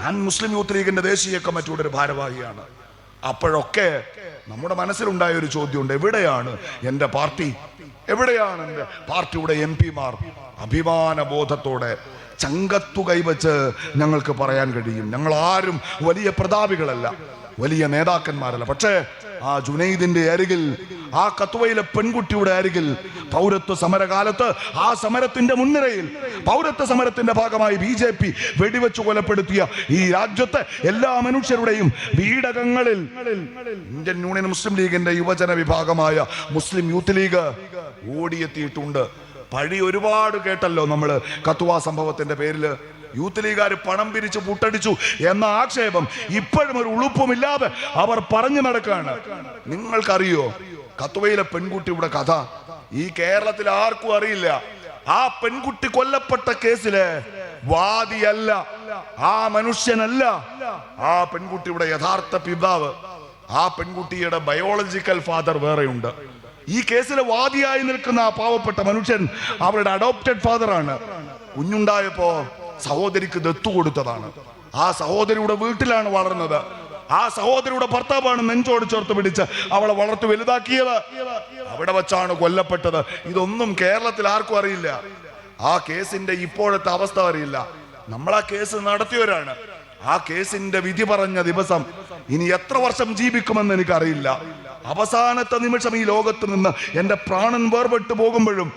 ഞാൻ മുസ്ലിം യൂത്ത് ലീഗിന്റെ ദേശീയ കമ്മിറ്റിയുടെ ഒരു ഭാരവാഹിയാണ്. അപ്പോഴൊക്കെ നമ്മുടെ മനസ്സിലുണ്ടായ ഒരു ചോദ്യമുണ്ട് എവിടെയാണ് എന്റെ പാർട്ടി? എവിടെയാണ് എന്റെ പാർട്ടിയുടെ എം പിമാർ? അഭിമാന ബോധത്തോടെ ചങ്കത്തു കൈവച്ച് ഞങ്ങൾക്ക് പറയാൻ കഴിയും. ഞങ്ങൾ ആരും വലിയ പ്രതാപികളല്ല വലിയ നേതാക്കന്മാരല്ല. പക്ഷേ ആ ജുനൈദിന്റെ അരികിൽ ആ കത്തുവയിലെ പെൺകുട്ടിയുടെ അരികിൽ പൗരത്വ സമരകാലത്ത് ആ സമരത്തിന്റെ മുൻനിരയിൽ പൗരത്വ സമരത്തിന്റെ ഭാഗമായി ബി ജെ പി വെടിവെച്ച് കൊലപ്പെടുത്തിയ ഈ രാജ്യത്തെ എല്ലാ മനുഷ്യരുടെയും വീടകങ്ങളിൽ ഇന്ത്യൻ യൂണിയൻ മുസ്ലിം ലീഗിന്റെ യുവജന വിഭാഗമായ മുസ്ലിം യൂത്ത് ലീഗ് ഓടിയെത്തിയിട്ടുണ്ട്. പഴി ഒരുപാട് കേട്ടല്ലോ നമ്മൾ കത്തുവ സംഭവത്തിന്റെ പേരിൽ. യൂത്ത് ലീഗുകാർ പണം പിരിച്ച് പൂട്ടടിച്ചു എന്ന ആക്ഷേപം ഇപ്പോഴും ഒരു ഉളുപ്പുമില്ലാതെ അവർ പറഞ്ഞു നടക്കുകയാണ്. നിങ്ങൾക്കറിയോ കത്തുവയിലെ പെൺകുട്ടിയുടെ കഥ? ഈ കേരളത്തിൽ ആർക്കും അറിയില്ല. ആ പെൺകുട്ടി കൊല്ലപ്പെട്ട കേസിൽ വാദിയല്ല ആ മനുഷ്യനല്ല ആ പെൺകുട്ടിയുടെ യഥാർത്ഥ പിതാവ്. ആ പെൺകുട്ടിയുടെ ബയോളജിക്കൽ ഫാദർ വേറെയുണ്ട്. ഈ കേസിലെ വാദിയായി നിൽക്കുന്ന ആ പാവപ്പെട്ട മനുഷ്യൻ അവരുടെ അഡോപ്റ്റഡ് ഫാദർ ആണ്. കുഞ്ഞുണ്ടായപ്പോ സഹോദരിക്ക് ദത്തു കൊടുത്തതാണ്. ആ സഹോദരിയുടെ വീട്ടിലാണ് വളർന്നത്. ആ സഹോദരിയുടെ ഭർത്താവാണ് നെഞ്ചോട് ചേർത്ത് പിടിച്ച് അവളെ വളർത്തി വലുതാക്കിയത്. അവിടെ വച്ചാണ് കൊല്ലപ്പെട്ടത്. ഇതൊന്നും കേരളത്തിൽ ആർക്കും അറിയില്ല. ആ കേസിന്റെ ഇപ്പോഴത്തെ അവസ്ഥ അറിയില്ല. നമ്മൾ ആ കേസ് നടത്തിയവരാണ്. ആ കേസിന്റെ വിധി പറഞ്ഞ ദിവസം ഇനി എത്ര വർഷം ജീവിക്കുമെന്ന് എനിക്കറിയില്ല. അവസാനത്തെ നിമിഷം ഈ ലോകത്ത് നിന്ന് എന്റെ പ്രാണൻ വേർപെട്ടു പോകുമ്പോഴും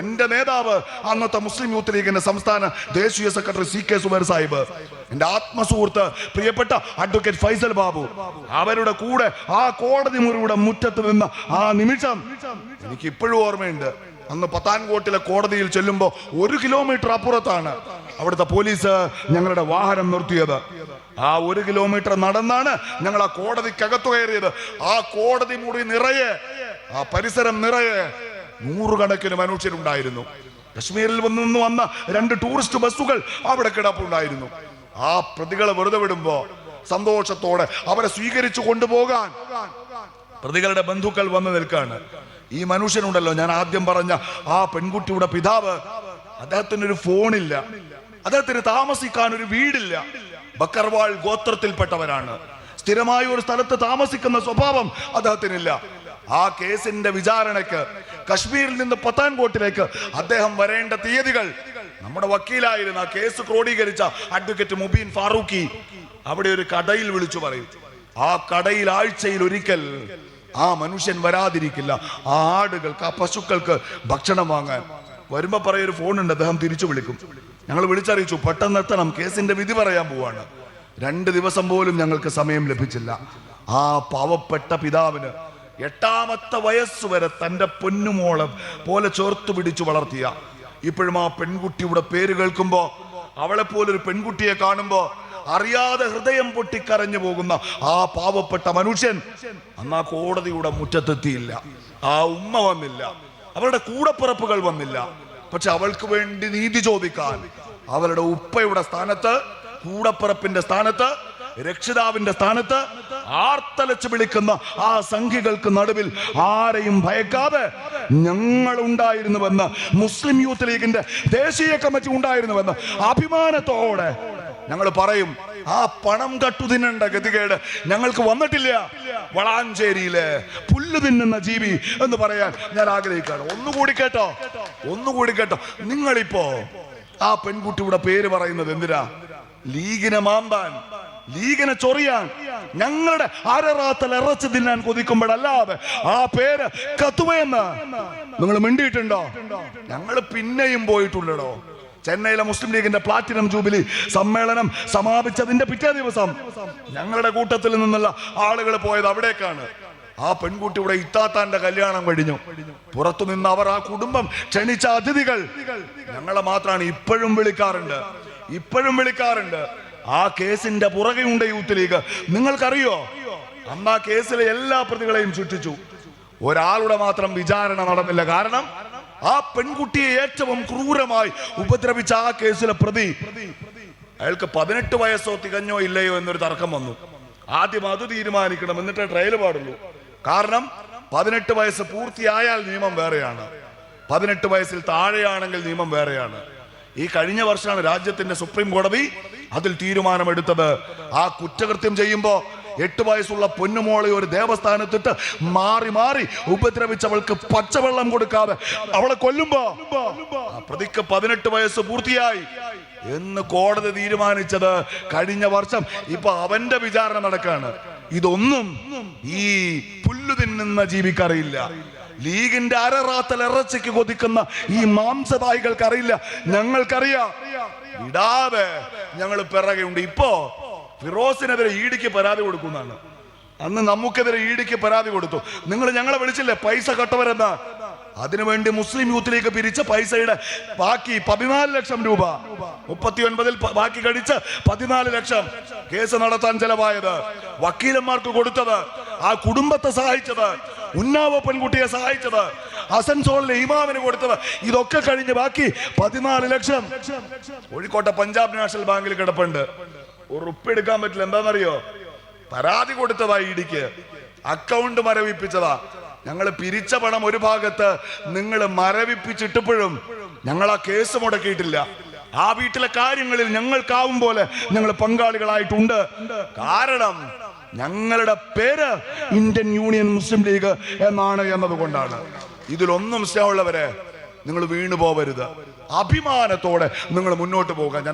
എന്റെ നേതാവ് അന്നത്തെ മുസ്ലിം യൂത്ത് ലീഗിന്റെ സംസ്ഥാന ദേശീയ secretary C K Zubair Sahib എന്റെ ആത്മസുഹൃത്ത് പ്രിയപ്പെട്ട അഡ്വക്കേറ്റ് ഫൈസൽ ബാബു അവരുടെ കൂടെ ആ കോടതി മുറിയുടെ മുറ്റത്ത് നിന്ന് ആ നിമിഷം എനിക്ക് ഇപ്പോഴും ഓർമ്മയുണ്ട്. അന്ന് പത്താൻകോട്ടിലെ കോടതിയിൽ ചെല്ലുമ്പോൾ ഒരു കിലോമീറ്റർ അപ്പുറത്താണ് അവിടുത്തെ പോലീസ് ഞങ്ങളുടെ വാഹനം നിർത്തിയത്. ആ ഒരു കിലോമീറ്റർ നടന്നാണ് ഞങ്ങൾ ആ കോടതിക്കകത്തു കയറിയത്. ആ കോടതി മുറി നിറയെ ആ പരിസരം നിറയെ നൂറുകണക്കിന് മനുഷ്യരുണ്ടായിരുന്നു. കശ്മീരിൽ നിന്ന് വന്ന രണ്ട് ടൂറിസ്റ്റ് ബസ്സുകൾ അവിടെ കിടപ്പുണ്ടായിരുന്നു. ആ പ്രതികളെ വെറുതെ വിടുമ്പോ സന്തോഷത്തോടെ അവരെ സ്വീകരിച്ചു കൊണ്ടുപോകാൻ പ്രതികളുടെ ബന്ധുക്കൾ വന്നു നിൽക്കാണ്. ഈ മനുഷ്യനുണ്ടല്ലോ. ഞാൻ ആദ്യം പറഞ്ഞ ആ പെൺകുട്ടിയുടെ പിതാവ് അദ്ദേഹത്തിന് ഒരു ഫോണില്ല. അദ്ദേഹത്തിന് താമസിക്കാൻ ഒരു വീടില്ല. ബക്കർവാൾ ഗോത്രത്തിൽപ്പെട്ടവരാണ്. സ്ഥിരമായി ഒരു സ്ഥലത്ത് താമസിക്കുന്ന സ്വഭാവം അദ്ദേഹത്തിനില്ല. ആ കേസിന്റെ വിചാരണയ്ക്ക് കശ്മീരിൽ നിന്ന് പത്താൻകോട്ടിലേക്ക് അദ്ദേഹം വരേണ്ട തീയതികൾ നമ്മുടെ വക്കീലായിരുന്ന കേസ് ക്രോഡീകരിച്ച അഡ്വക്കേറ്റ് മുബീൻ ഫാറൂഖി അവിടെ ഒരു കടയിൽ വിളിച്ചു പറയും. ആ കടയിൽ ആഴ്ചയിൽ ഒരിക്കൽ ആ മനുഷ്യൻ വരാതിരിക്കില്ല. ആ ആടുകൾക്ക് ആ പശുക്കൾക്ക് ഭക്ഷണം വാങ്ങാൻ. വരുമ്പോ പറയൊരു ഉണ്ട് അദ്ദേഹം തിരിച്ചു വിളിക്കും. ഞങ്ങൾ വിളിച്ചറിയിച്ചു പെട്ടെന്ന് എത്തണം കേസിന്റെ വിധി പറയാൻ പോവാണ്. രണ്ട് ദിവസം പോലും ഞങ്ങൾക്ക് സമയം ലഭിച്ചില്ല. ആ പാവപ്പെട്ട പിതാവിന് എട്ടാമത്തെ വയസ്സ് വരെ തന്റെ പൊന്നുമോളം പോലെ ചേർത്ത് പിടിച്ചു വളർത്തിയ. ഇപ്പോഴും ആ പെൺകുട്ടിയുടെ പേര് കേൾക്കുമ്പോ അവളെ പോലൊരു പെൺകുട്ടിയെ കാണുമ്പോ അറിയാതെ ഹൃദയം പൊട്ടിക്കരഞ്ഞു പോകുന്ന ആ പാവപ്പെട്ട മനുഷ്യൻ അന്ന് കോടതിയുടെ മുറ്റത്തെത്തിയില്ല. ആ ഉമ്മ വന്നില്ല. അവരുടെ കൂടപ്പിറപ്പുകൾ വന്നില്ല. പക്ഷെ അവൾക്ക് വേണ്ടി നീതി ചോദിക്കാൻ അവരുടെ ഉപ്പയുടെ സ്ഥാനത്ത് കൂടപ്പിറപ്പിന്റെ സ്ഥാനത്ത് രക്ഷിതാവിന്റെ സ്ഥാനത്ത് ആർത്തലച്ച് വിളിക്കുന്ന ആ സംഖ്യകൾക്ക് നടുവിൽ ആരെയും ഭയക്കാതെ ഞങ്ങൾ ഉണ്ടായിരുന്നുവെന്ന് മുസ്ലിം യൂത്ത് ലീഗിന്റെ ദേശീയ കമ്മിറ്റി ഉണ്ടായിരുന്നുവെന്ന് അഭിമാനത്തോടെ ഞങ്ങൾ പറയും ആ പണം കട്ടു തിന്നണ്ട ഗതികേട്. ഞങ്ങൾക്ക് വന്നിട്ടില്ല. വളാഞ്ചേരിയിലെ പുല്ല് തിന്നുന്ന ജീവി എന്ന് പറയാൻ ഞാൻ ആഗ്രഹിക്കുകയാണ്. ഒന്നുകൂടി കേട്ടോ? ഒന്നുകൂടി കേട്ടോ? നിങ്ങളിപ്പോ ആ പെൺകുട്ടിയുടെ പേര് പറയുന്നത് എന്തിനാ? ലീഗിനെ മാമ്പാൻ ലീഗിനെ ചൊറിയാൻ. ഞങ്ങളുടെ അരറാത്തൽ ഇറച്ചു തിന്നാൻ കൊതിക്കുമ്പോഴല്ലാതെ ആ പേര് കത്തുവയെന്ന് നിങ്ങൾ മിണ്ടിയിട്ടുണ്ടോ? ഞങ്ങൾ പിന്നെയും പോയിട്ടുണ്ടോ ചെന്നൈയിലെ മുസ്ലിം ലീഗിന്റെ പ്ലാറ്റിനം ജൂബിലി സമ്മേളനം സമാപിച്ചതിന്റെ പിറ്റേ ദിവസം ഞങ്ങളുടെ കൂട്ടത്തിൽ നിന്നുള്ള ആളുകൾ പോയത് അവിടേക്കാണ്. ആ പെൺകുട്ടിയുടെ ഇത്താത്താന്റെ കല്യാണം കഴിഞ്ഞു. പുറത്തു നിന്ന് അവർ ആ കുടുംബം ക്ഷണിച്ച അതിഥികൾ ഞങ്ങളെ മാത്രമാണ് ഇപ്പോഴും വിളിക്കാറുണ്ട്. ഇപ്പോഴും വിളിക്കാറുണ്ട്. ആ കേസിന്റെ പുറകെയുണ്ട് യൂത്ത് ലീഗ്. നിങ്ങൾക്കറിയോ? അന്ന് ആ കേസിലെ എല്ലാ പ്രതികളെയും ചുറ്റിച്ചു. ഒരാളുടെ മാത്രം വിചാരണ നടന്നില്ല. കാരണം ആ പെൺകുട്ടിയെ ഏറ്റവും ക്രൂരമായി ഉപദ്രവിച്ച ആ കേസിലെ പ്രതി അയാൾക്ക് പതിനെട്ട് വയസ്സോ തികഞ്ഞോ ഇല്ലയോ എന്നൊരു തർക്കം വന്നു. ആദ്യം അത് തീരുമാനിക്കണം എന്നിട്ടേ ട്രയൽ പാടുള്ളൂ. കാരണം പതിനെട്ട് വയസ്സ് പൂർത്തിയായാൽ നിയമം വേറെയാണ്. പതിനെട്ട് വയസ്സിൽ താഴെയാണെങ്കിൽ നിയമം വേറെയാണ്. ഈ കഴിഞ്ഞ വർഷമാണ് രാജ്യത്തിന്റെ സുപ്രീം കോടതി അതിൽ തീരുമാനമെടുത്തത്. ആ കുറ്റകൃത്യം ചെയ്യുമ്പോ എട്ട് വയസ്സുള്ള പൊന്നുമോളെ ഒരു ദേവസ്ഥാനത്തിട്ട് മാറി മാറി ഉപദ്രവിച്ചവൾക്ക് പച്ചവെള്ളം കൊടുക്കാതെ അവളെ കൊല്ലുമ്പോ പ്രതിക്ക് പതിനെട്ട് വയസ്സ് പൂർത്തിയായി. എന്ന് കോടതി തീരുമാനിച്ചത് കഴിഞ്ഞ വർഷം. ഇപ്പൊ അവന്റെ വിചാരണ നടക്കാണ്. ഇതൊന്നും ഈ പുല്ലു തിന്നുന്ന ജീവിക്കറിയില്ല. ലീഗിന്റെ അരറാത്തൽ ഇറച്ചിക്ക് കൊതിക്കുന്ന ഈ മാംസതായികൾക്ക് അറിയില്ല ഞങ്ങൾക്കറിയാം. ഇടാതെ ഞങ്ങൾ പിറകെയുണ്ട്. ഇപ്പോ ഫിറോസിനെതിരെ ഈടിക്ക് പരാതി കൊടുക്കുന്നതാണ്. അന്ന് നമുക്കെതിരെ ഈടിക്ക് പരാതി കൊടുത്തു. നിങ്ങൾ ഞങ്ങളെ വിളിച്ചില്ലേ? പൈസ കട്ടവരെന്താ അതിനുവേണ്ടി മുസ്ലിം യൂത്ത് ലീഗ് പിരിച്ച പൈസയുടെ ബാക്കി പതിനാല് ലക്ഷം രൂപ. മുപ്പത്തി ഒൻപതിൽ ബാക്കി കഴിച്ച് പതിനാല് ലക്ഷം കേസ് നടത്താൻ ചെലവായത് വക്കീലന്മാർക്ക് കൊടുത്തത് ആ കുടുംബത്തെ സഹായിച്ചത് ഉന്നാവ പെൺകുട്ടിയെ സഹായിച്ചത് അസൻസോളിലെ ഇമാമിന് കൊടുത്തത്. ഇതൊക്കെ കഴിഞ്ഞ് ബാക്കി പതിനാല് ലക്ഷം കോഴിക്കോട്ടെ പഞ്ചാബ് നാഷണൽ ബാങ്കിൽ കിടപ്പുണ്ട്. ഉറുപ്പെടുക്കാൻ പറ്റില്ല. എന്താണെന്നറിയോ? പരാതി കൊടുത്തതാ ഇടിക്ക് അക്കൗണ്ട് മരവിപ്പിച്ചതാ. ഞങ്ങൾ പിരിച്ച പണം ഒരു ഭാഗത്ത് നിങ്ങൾ മരവിപ്പിച്ചിട്ടപ്പോഴും ഞങ്ങൾ ആ കേസ് മുടക്കിയിട്ടില്ല. ആ വീട്ടിലെ കാര്യങ്ങളിൽ ഞങ്ങൾക്കാവും പോലെ ഞങ്ങൾ പങ്കാളികളായിട്ടുണ്ട്. കാരണം ഞങ്ങളുടെ പേര് ഇന്ത്യൻ യൂണിയൻ മുസ്ലിം ലീഗ് എന്നാണ് എന്നതുകൊണ്ടാണ്. ഇതിലൊന്നും സ്നേഹമുള്ളവരെ നിങ്ങൾ വീണു പോവരുത് അഭിമാനത്തോടെ നിങ്ങൾ മുന്നോട്ട് പോകാൻ